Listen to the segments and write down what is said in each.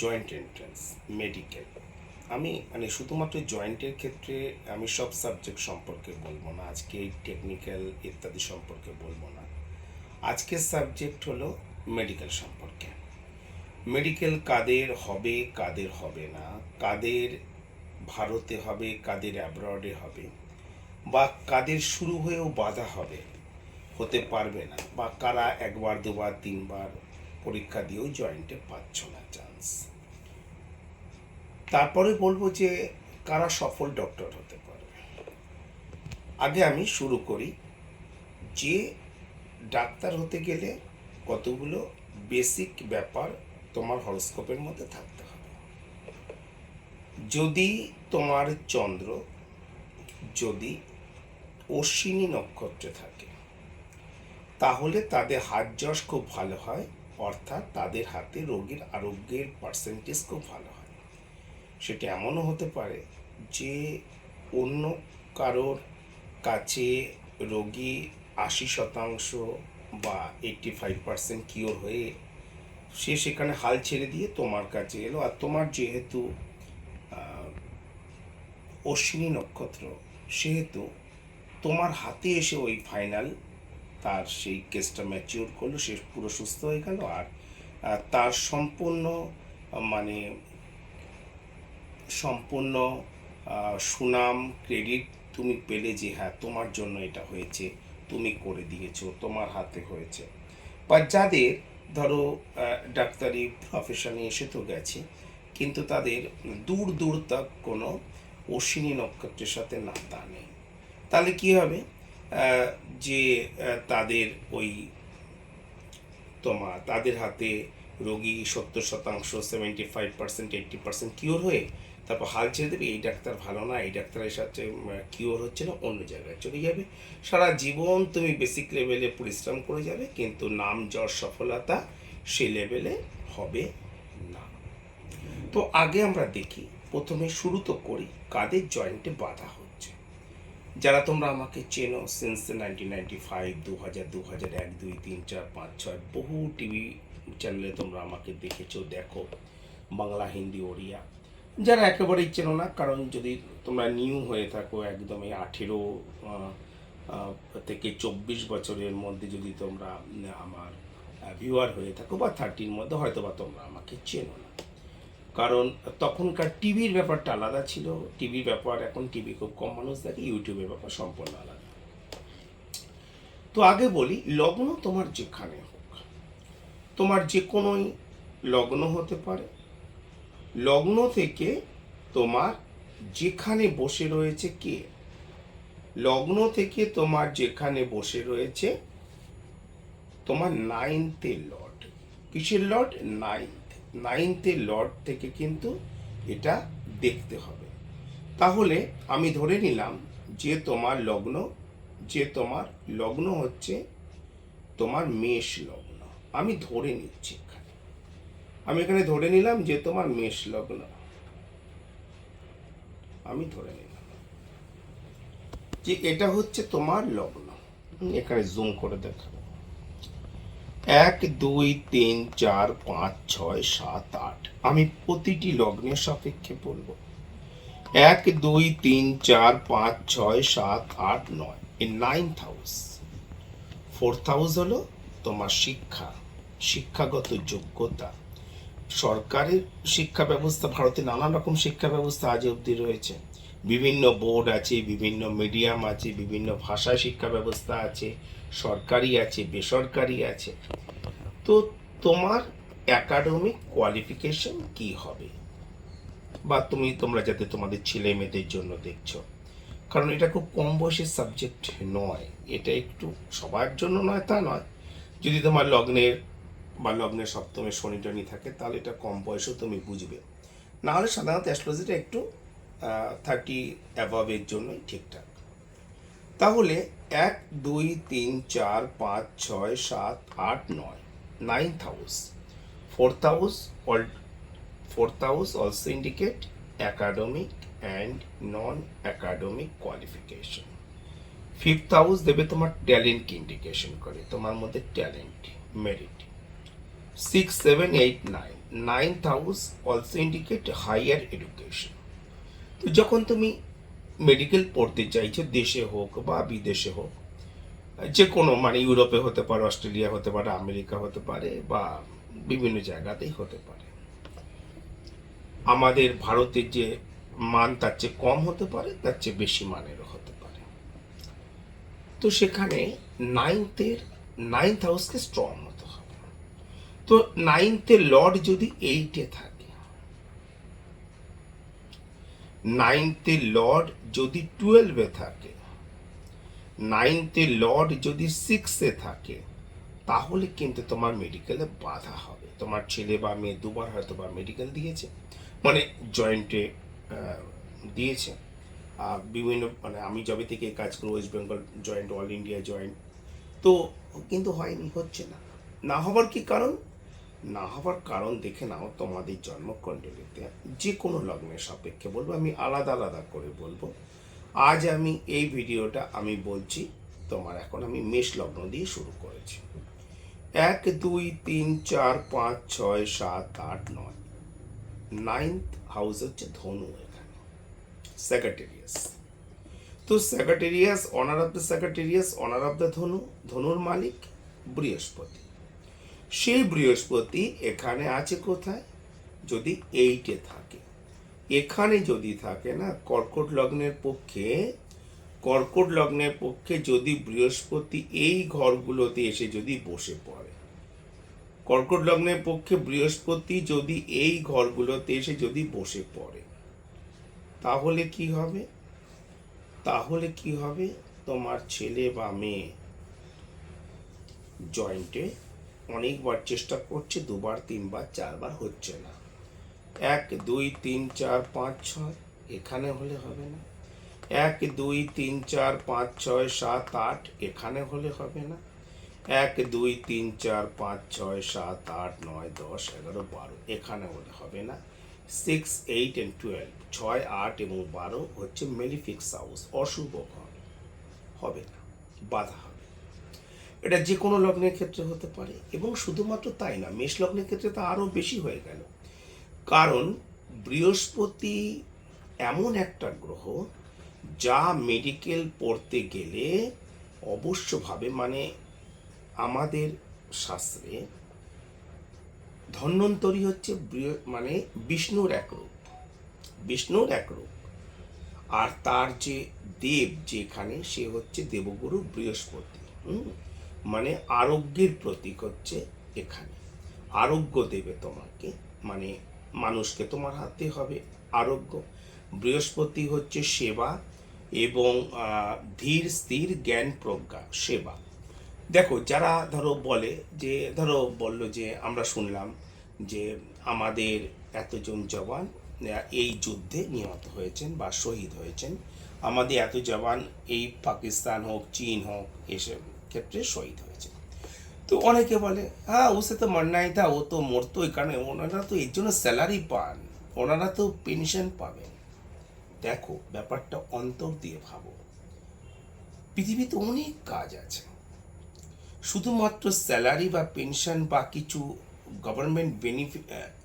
Joint entrance medical আমি মানে শুধুমাত্র জয়েন্টের ক্ষেত্রে আমি সব সাবজেক্ট সম্পর্কে বলব না, আজকে এই টেকনিক্যাল ইত্যাদি সম্পর্কে বলব না। আজকের সাবজেক্ট হলো মেডিকেল সম্পর্কে। মেডিকেল কাদের হবে কাদের হবে না, কাদের ভারতে হবে, কাদের অ্যাব্রডে হবে, বা কাদের শুরু হয়েও বাধা হবে, হতে পারবে না, বা কারা একবার, দুবার, তিনবার পরীক্ষা দিয়েও জয়েন্টে পাচ্ছ না চান্স তারপরে বলব যে কারা সফল ডক্টর হতে পারবে আগে আমি শুরু করি যে ডাক্তার হতে গেলে কতগুলো বেসিক ব্যাপার তোমার হরস্কোপের মধ্যে থাকতে হবে। যদি তোমার চন্দ্র, যদি অশ্বিনী নক্ষত্রে থাকে, তাহলে তাদের হাত যশ খুব ভালো হয়, অর্থাৎ তাদের হাতে রোগীর আরোগ্যের পার্সেন্টেজ খুব ভালো। সেটা এমনও হতে পারে যে অন্য কারোর কাছে রোগী আশি শতাংশ বা এইটটি ফাইভ পার্সেন্ট কিওর হয়ে সে সেখানে হাল ছেড়ে দিয়ে তোমার কাছে এলো। আর তোমার যেহেতু অশ্বিনী নক্ষত্র, সেহেতু তোমার হাতে এসে ওই ফাইনাল তার সেই কেসটা ম্যাচিওর করল, সে পুরো সুস্থ হয়ে গেল। আর তার সম্পূর্ণ মানে সম্পূর্ণ সুনাম ক্রেডিট তুমি পেলে যে হ্যাঁ তোমার জন্য এটা হয়েছে, তুমি করে দিয়েছ, তোমার হাতে হয়েছে। বা যাদের, ধরো ডাক্তারি প্রফেশনে এসে তো গেছে, কিন্তু তাদের দূর দূর তক কোনো অশ্বিনী নক্ষত্রের সাথে নাতা নেই। তাহলে কি হবে? যে তাদের ওই তোমার তাদের হাতে রোগী সত্তর শতাংশ seventy five percent eighty percent cure হয়ে তারপর হাল ছেড়ে দেবে, এই ডাক্তার ভালো না, এই ডাক্তারের সাথে কিওর হচ্ছে না, অন্য জায়গায় চলে যাবে। সারা জীবন তুমি বেসিক লেভেলে পরিশ্রম করে যাবে, কিন্তু নাম, জ্বর, সফলতা সে লেভেলে হবে না। তো আগে আমরা দেখি, প্রথমে শুরু তো করি কাদের জয়েন্টে বাধা হচ্ছে। যারা তোমরা আমাকে চেনো সিন্স নাইনটিন নাইনটি ফাইভ দু হাজার দু হাজার এক, দুই, তিন, চার, পাঁচ, ছয়, বহু টিভি চ্যানেলে তোমরা আমাকে দেখেছ, দেখো, বাংলা, হিন্দি, ওড়িয়া। যারা একেবারেই চেনো না, কারণ যদি তোমরা নিউ হয়ে থাকো একদমই আঠেরো থেকে চব্বিশ বছরের মধ্যে যদি তোমরা আমার ভিউয়ার হয়ে থাকো বা থার্টির মধ্যে হয়তো বা তোমরা আমাকে চেনো না। কারণ তখনকার টিভির ব্যাপারটা আলাদা ছিল। টিভির ব্যাপার, এখন টিভি খুব কম মানুষ দেখে, ইউটিউবের ব্যাপার সম্পূর্ণ আলাদা। তো আগে বলি, লগ্ন তোমার যেখানে হোক, তোমার যে কোনোই লগ্ন হতে পারে লগ্ন থেকে তোমার যেখানে বসে রয়েছে কে? লগ্ন থেকে তোমার যেখানে বসে রয়েছে তোমার নাইনথের লর্ড কিসের লর্ড নাইনথ নাইনথের লর্ড থেকে কিন্তু এটা দেখতে হবে। তাহলে আমি ধরে নিলাম যে তোমার লগ্ন, যে তোমার লগ্ন হচ্ছে তোমার মেষ লগ্ন। আমি ধরে নিচ্ছি। আমি এখানে ধরে নিলাম যে তোমার মেষ লগ্ন। আমি ধরে নিলাম। যে এটা হচ্ছে তোমার লগ্ন। এখানে জুম করে দেখাবো। এক, দুই, তিন, চার, পাঁচ, ছয়, সাত, আট। আমি প্রতিটি লগ্নের সাপেক্ষে বলব। এক, দুই, তিন, চার, পাঁচ, ছয়, সাত, আট, নয়। এই নাইন্থ হাউস ফোর্থ হাউস হলো তোমার শিক্ষা, শিক্ষাগত যোগ্যতা। সরকারের শিক্ষা ব্যবস্থা, ভারতে নানান রকম শিক্ষা ব্যবস্থা আজ অবধি রয়েছে। বিভিন্ন বোর্ড আছে, বিভিন্ন মিডিয়াম আছে, বিভিন্ন ভাষায় শিক্ষা ব্যবস্থা আছে, সরকারি আছে, বেসরকারি আছে। তো তোমার একাডেমিক কোয়ালিফিকেশন কি হবে? বা তুমি, তোমরা যাতে তোমাদের ছেলে মেয়েদের জন্য দেখছ। কারণ এটা খুব কম বয়সের সাবজেক্ট নয়। এটা একটু সবার জন্য নয়, তা নয়। যদি তোমার লগ্নের বা লগ্নের সপ্তমে শনি টনি থাকে, তাহলে এটা কম বয়সেও তুমি বুঝবে। না হলে সাধারণত অ্যাস্ট্রোলজিটা একটু থার্টি অ্যাভাবের জন্যই ঠিকঠাক। তাহলে এক, দুই, তিন, চার, পাঁচ, ছয়, সাত, আট, নয় ninth house fourth house all fourth house also indicate academic and non academic qualification fifth house দেবে তোমার ট্যালেন্ট ইন্ডিকেশন করে, তোমার মধ্যে talent merit six seven eight nine ninth house also indicate higher education তো যখন তুমি মেডিকেল পড়তে চাইছো, দেশে হোক বা বিদেশে হোক, যে কোনো মানে ইউরোপে হতে পারে, অস্ট্রেলিয়া হতে পারে, আমেরিকা হতে পারে বা বিভিন্ন জায়গাতেই হতে পারে। আমাদের ভারতের যে মান তার চেয়ে কম হতে পারে, তার চেয়ে বেশি মানেরও হতে পারে। তো সেখানে নাইনথের নাইন্থ হাউসকে স্ট্রং তো নাইনথে লর্ড যদি এইটে থাকে নাইনথে লর্ড যদি টুয়েলভে থাকে নাইনথে লর্ড যদি সিক্সে থাকে, তাহলে কিন্তু তোমার মেডিকেলে বাধা হবে। তোমার ছেলে বা মেয়ে দুবার হয়তো বা মেডিকেল দিয়েছে মানে জয়েন্টে দিয়েছে। বিভিন্ন মানে আমি যবে থেকে কাজ করি West Bengal joint all India joint তো কিন্তু হয়নি, হচ্ছে না। না হবার কি কারণ? না হওয়ার কারণ দেখে নাও, তোমাদের জন্মকুণ্ডলিতে যে কোনো লগ্নের সাপেক্ষে বলব, আমি আলাদা আলাদা করে বলব। আজ আমি এই ভিডিওটা আমি বলছি, তোমার এখন আমি মেষ লগ্ন দিয়ে শুরু করেছি। এক, দুই, তিন, চার, পাঁচ, ছয়, সাত, আট, নয়। নাইন্থ হাউস হচ্ছে ধনু এখানে। সেক্রেটেরিয়াস তো Sagittarius owner of the Sagittarius owner of the ধনু, ধনুর মালিক বৃহস্পতি। সেই বৃহস্পতি এখানে আছে কোথায়? যদি এইটে থাকে। এখানে যদি থাকে না, কর্কট লগ্নের পক্ষে, কর্কট লগ্নের পক্ষে যদি বৃহস্পতি এই ঘরগুলোতে এসে যদি বসে পড়ে, কর্কট লগ্নের পক্ষে বৃহস্পতি যদি এই ঘরগুলোতে এসে যদি বসে পড়ে, তাহলে কি হবে? তাহলে কি হবে? তোমার ছেলে বা মেয়ে জয়েন্টে অনেকবার চেষ্টা করছে, দুবার, তিনবার, চারবার হচ্ছে না। এক, দুই, তিন, চার, পাঁচ, ছয়, এখানে হলে হবে না। এক, দুই, তিন, চার, পাঁচ, ছয়, সাত, আট, এখানে হলে হবে না। এক, দুই, তিন, চার, পাঁচ, ছয়, সাত, আট, নয়, দশ, এগারো, বারো, এখানে হলে হবে না। সিক্স, এইট অ্যান্ড টুয়েলভ, ছয়, আট, এবং বারো হচ্ছে মেলিফিক্স হাউস, অশুভ হবে না, বাধা এটা যে কোনো লগ্নের ক্ষেত্রে হতে পারে। এবং শুধুমাত্র তাই না, মেষ লগ্নের ক্ষেত্রে তো আরও বেশি হয়ে গেল। কারণ বৃহস্পতি এমন একটা গ্রহ যা মেডিকেল পড়তে গেলে অবশ্যভাবে মানে আমাদের শাস্ত্রে ধন্বন্তরী হচ্ছে মানে বিষ্ণুর এক রূপ, বিষ্ণুর এক রূপ। আর তার যে দেব যেখানে, সে হচ্ছে দেবগুরু বৃহস্পতি, হুম? মানে আরোগ্যের প্রতীক হচ্ছে এখানে। আরোগ্য দেবে তোমাকে মানে মানুষকে তোমার হাতে হবে আরোগ্য। বৃহস্পতি হচ্ছে সেবা এবং ধীর, স্থির, জ্ঞান, প্রজ্ঞা, সেবা। দেখো, যারা ধরো বলে যে, ধরো বলল যে, আমরা শুনলাম যে আমাদের এতজন জওয়ান এই যুদ্ধে নিহত হয়েছেন বা শহীদ হয়েছেন। আমাদের এত জওয়ান এই পাকিস্তান হোক, চীন হোক এসব ক্ষেত্রে শহীদ হয়েছে। তো অনেকে বলে হ্যাঁ ওসে তো মান্নাই থা ও তো মরতো কারণে ওনারা তো এর জন্য স্যালারি পান, ওনারা তো পেনশন পাবেন। দেখো, ব্যাপারটা অন্তর দিয়ে ভাবো। পৃথিবীতে অনেক কাজ আছে। শুধুমাত্র স্যালারি বা পেনশন বা কিছু গভর্নমেন্ট বেনিফিট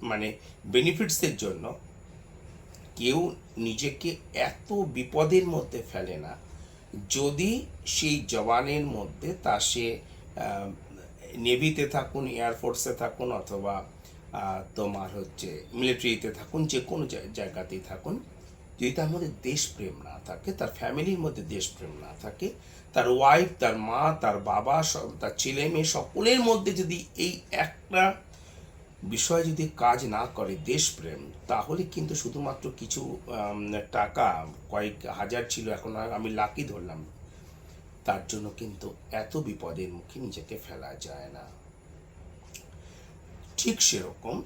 মানে বেনিফিটসের জন্য কেউ নিজেকে এত বিপদের মধ্যে ফেলে না। যদি সেই জওয়ানের মধ্যে তা সে নেভিতে থাকুন এয়ারফোর্সে থাকুন অথবা তোমার হচ্ছে মিলিটারিতে থাকুন, যে কোনো জায়গাতেই থাকুন, যদি তার মধ্যে দেশপ্রেম না থাকে, তার ফ্যামিলির মধ্যে দেশপ্রেম না থাকে, তার ওয়াইফ তার মা, তার বাবা, সব, তার ছেলে মেয়ে সকলের মধ্যে যদি এই একটা বিষয় যদি কাজ না করে দেশপ্রেম, তাহলে কিন্তু শুধুমাত্র কিছু টাকা, কয়েক হাজার ছিল, এখন আর আমি লাকি ধরলাম। তার জন্য কিন্তু এত বিপদের মুখে নিজেকে ফেলা যায় না। ঠিক সেরকম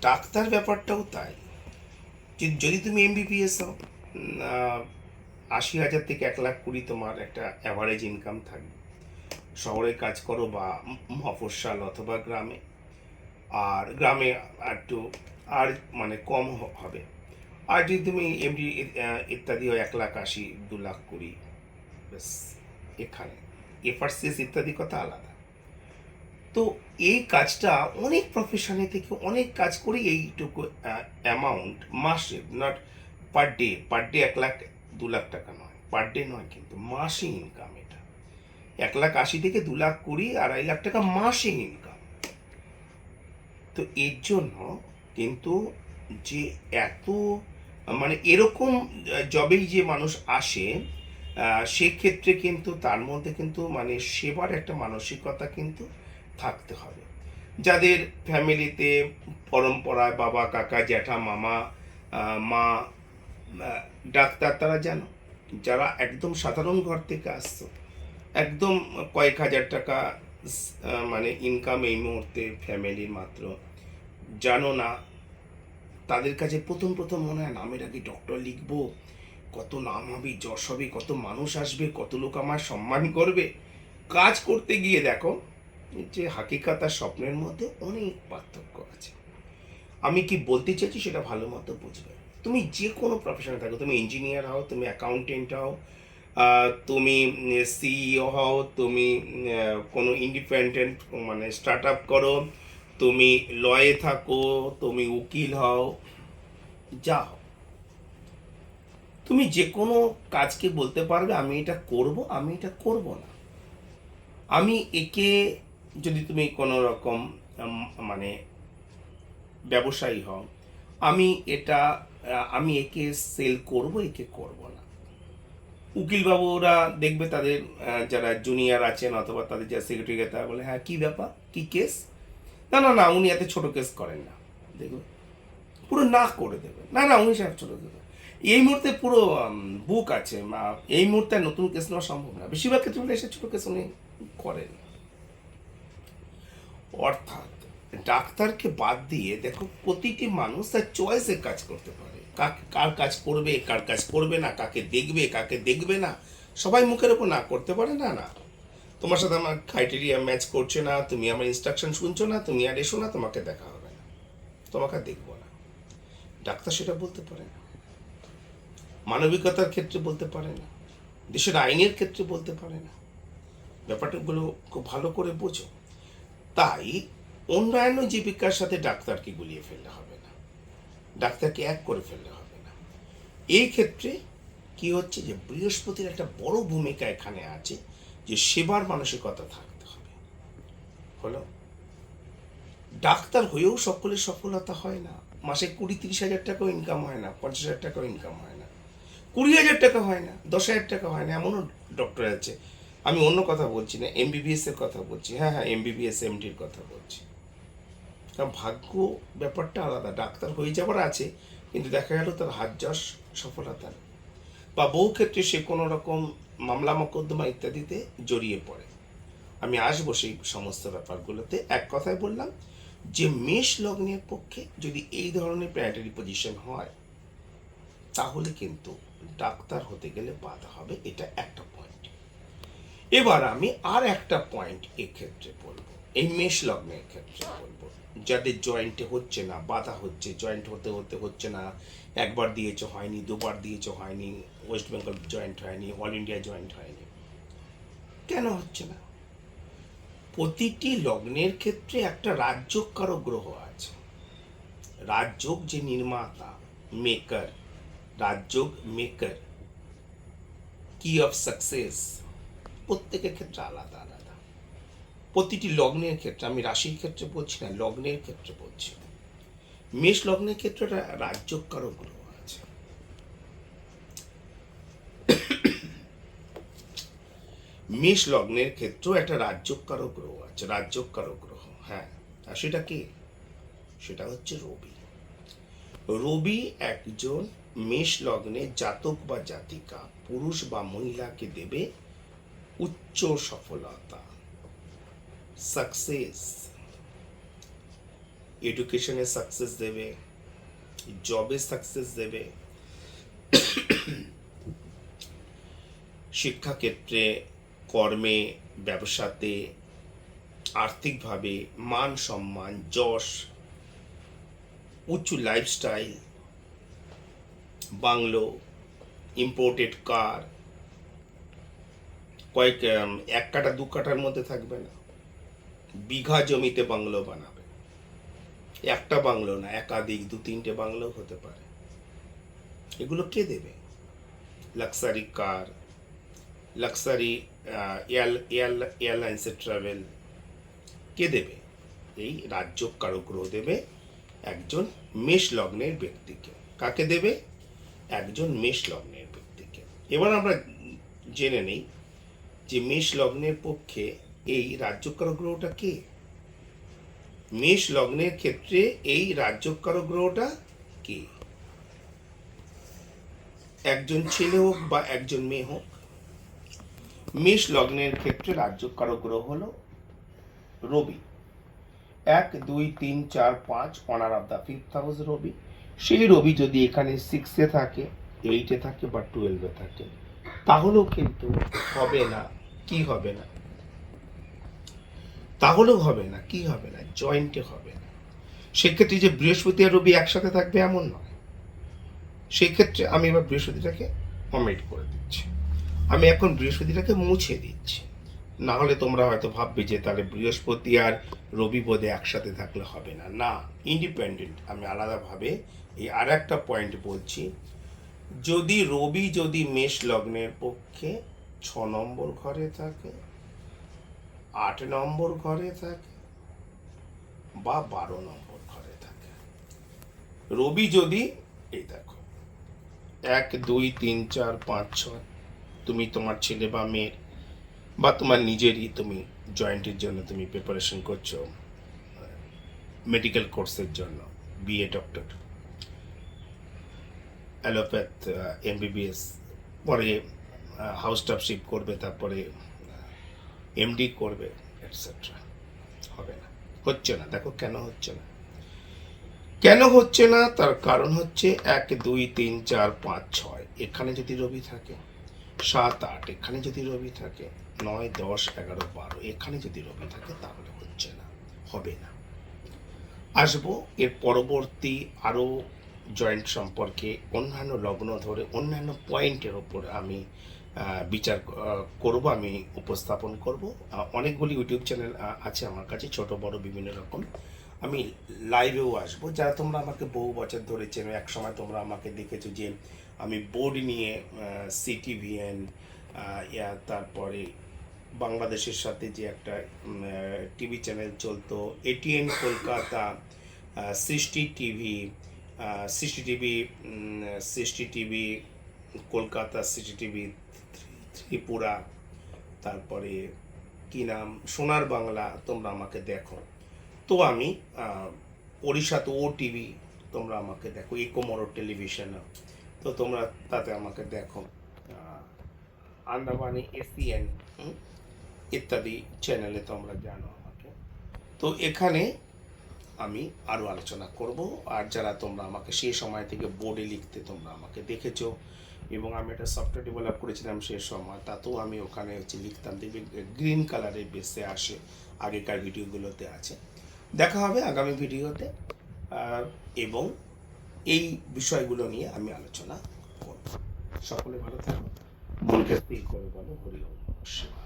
ডাক্তার ব্যাপারটাও তাই। যদি তুমি এমবিবিএস হও আশি হাজার থেকে এক লাখ কুড়ি তোমার একটা অ্যাভারেজ ইনকাম থাকবে। শহরে কাজ করো বা মফস্বল অথবা গ্রামে। আর গ্রামে একটু আর মানে কম হবে। আর যদি তুমি এমডি হয় এক লাখ আশি, দু লাখ কুড়ি, ব্যাস, এখানে। এফার্সিস ইত্যাদি কথা আলাদা। তো এই কাজটা অনেক প্রফেশনে থেকে অনেক কাজ করে এইটুকু অ্যামাউন্ট মাসে not per day per day এক লাখ, দু লাখ টাকা নয়। পার ডে নয় কিন্তু মাসে ইনকাম এটা। এক লাখ আশি থেকে দু লাখ কুড়ি, আড়াই লাখ টাকা মাসে ইনকাম তো এর জন্য কিন্তু যে এত মানে এরকম জবেই যে মানুষ আসে সেক্ষেত্রে কিন্তু তার মধ্যে কিন্তু মানে সেবার একটা মানসিকতা কিন্তু থাকতে হবে। যাদের ফ্যামিলিতে পরম্পরায় বাবা, কাকা, জ্যাঠা, মামা মা ডাক্তার তারা জানো, যারা একদম সাধারণ ঘর থেকে আসতো একদম কয়েক হাজার টাকা মানে ইনকাম এই মুহূর্তে ফ্যামিলির মাত্র জানো না, তাদের কাছে প্রথম প্রথম মনে হয় নামের আগে ডক্টর লিখব। কত নাম হবে, যশ হবে, কত মানুষ আসবে, কত লোক আমার সম্মান করবে। কাজ করতে গিয়ে দেখো, যে হাকিকাত আর স্বপ্নের মধ্যে অনেক পার্থক্য আছে। আমি কি বলতে চাইছি সেটা ভালো মতো বুঝবে? তুমি যে কোনো প্রফেশনে থাকো, তুমি ইঞ্জিনিয়ার হও, তুমি অ্যাকাউন্টেন্ট হও তুমি সিইও হও, তুমি কোনো ইন্ডিপেন্ডেন্ট মানে স্টার্ট আপ করো তুমি লয়ে থাকো, তুমি উকিল হও যা হও তুমি যে কোনো কাজকে বলতে পারবে, আমি এটা করব, আমি এটা করব না। আমি একে যদি তুমি কোনো রকম মানে ব্যবসায়ী হও, আমি এটা, আমি একে সেল করব, একে করব না। উকিল বাবুরা দেখবে তাদের যারা জুনিয়র আছেন অথবা তাদের যারা সেক্রেটারি তারা বলে হ্যাঁ কি ব্যাপার? কি কেস না না না, উনি এত ছোট কেস করেন না। দেখবে পুরো না করে দেবে না না, উনি সাহেব ছোট দেবে এই মুহূর্তে পুরো বুক আছে। এই মুহূর্তে নতুন কেস নেওয়া সম্ভব না। বেশিরভাগ ক্ষেত্রে বলে এসে ছোট কেস উনি করেন। অর্থাৎ, ডাক্তারকে বাদ দিয়ে দেখো, প্রতিটি মানুষ তার চয়েসে কাজ করতে পারে। কাকে, কার কাজ করবে, কার কাজ করবে না, কাকে দেখবে কাকে দেখবে না, সবাই মুখের ওপর না করতে পারে, না না। তোমার সাথে আমার ক্রাইটেরিয়া ম্যাচ করছে না, তুমি আমার ইনস্ট্রাকশন শুনছো না, তুমি আর এসো না, তোমাকে দেখা হবে না। তোমাকে আর দেখব না। ডাক্তার সেটা বলতে পারে না। মানবিকতার ক্ষেত্রে বলতে পারে না। দেশের আইনের ক্ষেত্রে বলতে পারে না। ব্যাপারটাগুলো খুব ভালো করে বোঝো। তাই অন্যান্য জীবিকার সাথে ডাক্তারকে গুলিয়ে ফেললে হবে না। ডাক্তারকে এক করে ফেললে হবে না। এই ক্ষেত্রে কি হচ্ছে যে বৃহস্পতির একটা বড় ভূমিকা এখানে আছে। যে সেবার মানসিকতা থাকতে হবে। হলো? ডাক্তার হয়েও সকলের সফলতা হয় না। মাসে কুড়ি তিরিশ হাজার টাকাও ইনকাম হয় না, পঞ্চাশ হাজার টাকাও ইনকাম হয় না। কুড়ি হাজার টাকা হয় না, দশ হাজার টাকা হয় না, এমনও ডক্টর আছে। আমি অন্য কথা বলছি না এমবিবিএস এর কথা বলছি। হ্যাঁ হ্যাঁ এমবিবিএস এমডির কথা বলছি। কারণ ভাগ্য ব্যাপারটা আলাদা। ডাক্তার হয়ে যাবার আছে, কিন্তু দেখা গেল তার হাত যশ সফলতা বা বহু ক্ষেত্রে সে কোনো রকম মামলা মোকদ্দমা ইত্যাদিতে জড়িয়ে পড়ে। আমি আসব সেই সমস্ত ব্যাপারগুলোতে। এক কথায় বললাম, যে মেষ লগ্নের পক্ষে যদি এই ধরনের প্ল্যানেটারি পজিশন হয়, তাহলে কিন্তু ডাক্তার হতে গেলে বাধা হবে, এটা একটা পয়েন্ট এবার আমি আর একটা পয়েন্ট এক্ষেত্রে বলব, এই মেষ লগ্নের ক্ষেত্রে বলব। যাদের জয়েন্টে হচ্ছে না, বাধা হচ্ছে জয়েন্ট হতে হতে হচ্ছে না, একবার দিয়েছে হয়নি, দুবার দিয়েছে হয়নি ওয়েস্ট বেঙ্গল জয়েন্ট হয়নি, অল ইন্ডিয়া জয়েন্ট হয়নি। কেন হচ্ছে না? প্রতিটি লগ্নের ক্ষেত্রে একটা রাজ্যকারক গ্রহ আছে। রাজযোগ যে নির্মাতা মেকার রাজযোগ মেকার কি অফ সাকসেস প্রত্যেকের ক্ষেত্রে আলাদা আলাদা। প্রতিটি লগ্নের ক্ষেত্রে, আমি রাশির ক্ষেত্রে বলছি না, লগ্নের ক্ষেত্রে বলছি মেষ লগ্নের ক্ষেত্রে একটা রাজ্যকারক গ্রহ আছে মেষ লগ্নের ক্ষেত্রেও একটা রাজ্যকারক গ্রহ আছে রাজ্যকারক গ্রহ হ্যাঁ। আর সেটা কি? সেটা হচ্ছে রবি। রবি একজন মেষ লগ্নে জাতক বা জাতিকা, পুরুষ বা মহিলাকে দেবে উচ্চ সফলতা সাকসেস এডুকেশনে সাকসেস দেবে জবে সাকসেস দেবে। শিক্ষাক্ষেত্রে কর্মে, ব্যবসাতে, আর্থিকভাবে মান সম্মান, যশ, উঁচু লাইফস্টাইল বাংলো ইম্পোর্টেড কার কয়েক এক কাটা, দু কাটার মধ্যে থাকবে না। বিঘা জমিতে বাংলো বানাবে। একটা বাংলো না, একাধিক দু, তিনটে বাংলো হতে পারে। এগুলো কে দেবে? Luxury car luxury air air, এয়ারলাইন্সের ট্রাভেল কে দেবে? এই রাজ্য কারগ্রহ দেবে একজন মেষ লগ্নের ব্যক্তিকে। কাকে দেবে? একজন মেষ লগ্নের ব্যক্তিকে। এবার আমরা জেনে নেই যে মেষ লগ্নের পক্ষে এই রাজ্যকারক গ্রহটা কে? মেষ লগ্নের ক্ষেত্রে এই রাজ্যকারক গ্রহটা কে? একজন ছেলে হোক বা একজন মেয়ে হোক মেষ লগ্নের ক্ষেত্রে রাজ্যকারক গ্রহ হলো রবি। এক, দুই, তিন, চার, পাঁচ, owner of the fifth house রবি। সেই রবি যদি এখানে সিক্সে থাকে এইটে থাকে বা টুয়েলভে থাকে, তাহলেও কিন্তু হবে না। কি হবে না? তাহলেও হবে না। কি হবে না? জয়েন্টে হবে না। সেক্ষেত্রে যে বৃহস্পতি আর রবি একসাথে থাকবে এমন নয়। সেক্ষেত্রে আমি এবার বৃহস্পতিটাকে কমেন্ট করে দিচ্ছি আমি এখন বৃহস্পতিটাকে মুছে দিচ্ছি। না হলে তোমরা হয়তো ভাববে যে তাহলে বৃহস্পতি আর রবি বোধে একসাথে থাকলে হবে না। না ইন্ডিপেন্ডেন্ট আমি আলাদাভাবে এই আর একটা পয়েন্ট বলছি। যদি রবি যদি মেষ লগ্নের পক্ষে ছ নম্বর ঘরে থাকে, আট নম্বর ঘরে থাকে বা বারো নম্বর ঘরে থাকে। রবি যদি, এই দেখো, এক, দুই, তিন, চার, পাঁচ, ছয় তুমি তোমার ছেলে বা মেয়ের বা তোমার নিজেরই তুমি জয়েন্টের জন্য তুমি প্রিপারেশন করছ মেডিকেল কোর্সের জন্য বিএ ডক্টর অ্যালোপ্যাথ এমবিবিএস পরে হাউস স্টাফশিপ করবে, তারপরে এমডি করবে এটসেট্রা হবে না। হচ্ছে না। দেখো কেন হচ্ছে না। কেন হচ্ছে না? তার কারণ হচ্ছে এক, দুই, তিন, চার, পাঁচ, ছয়। এখানে যদি রবি থাকে সাত আট, এখানে যদি রবি থাকে, নয়, দশ, এগারো, বারো, এখানে যদি রবি থাকে, তাহলে হচ্ছে না, হবে না। আসব, এর পরবর্তী আরও জয়েন্ট সম্পর্কে, অন্যান্য লগ্ন ধরে, অন্যান্য পয়েন্টের ওপর আমি বিচার করব, আমি উপস্থাপন করব। অনেকগুলি ইউটিউব চ্যানেল আছে আমার কাছে, ছোট, বড়, বিভিন্ন রকম। আমি লাইভেও আসব। যারা তোমরা আমাকে বহু বছর ধরে চেনো, এক সময় তোমরা আমাকে দেখেছ যে আমি বোর্ড নিয়ে সিটিভিএন ইয়া, তারপরে বাংলাদেশের সাথে যে একটা টিভি চ্যানেল চলতো এটিএন কলকাতা সৃষ্টি টিভি সৃষ্টি টিভি সৃষ্টি টিভি কলকাতা সৃষ্টি টিভি ত্রিপুরা, তারপরে কি নাম? সোনার বাংলা, তোমরা আমাকে দেখো। তো আমি ওড়িশাতে ও টিভি তোমরা আমাকে দেখো ইকোমোরো টেলিভিশন তো তোমরা তাতে আমাকে দেখো আন্দামানি এসিএন ইত্যাদি চ্যানেলে তোমরা জানো আমাকে। তো এখানে আমি আরও আলোচনা করব, আর যারা তোমরা আমাকে সেই সময় থেকে বোর্ডে লিখতে তোমরা আমাকে দেখেছ, এবং আমি একটা সফটওয়্যার ডেভেলপ করেছিলাম সেই সময়, তাতেও আমি ওখানে হচ্ছে লিখতাম, দেখবে গ্রিন কালারের বেসে আসে, আগেকার ভিডিওগুলোতে আছে। দেখা হবে আগামী ভিডিওতে আর এবং এই বিষয়গুলো নিয়ে আমি আলোচনা করব। সকলে ভালো থাকুন মনকে স্থির করে বলো হরি ওম নমঃ শিবায়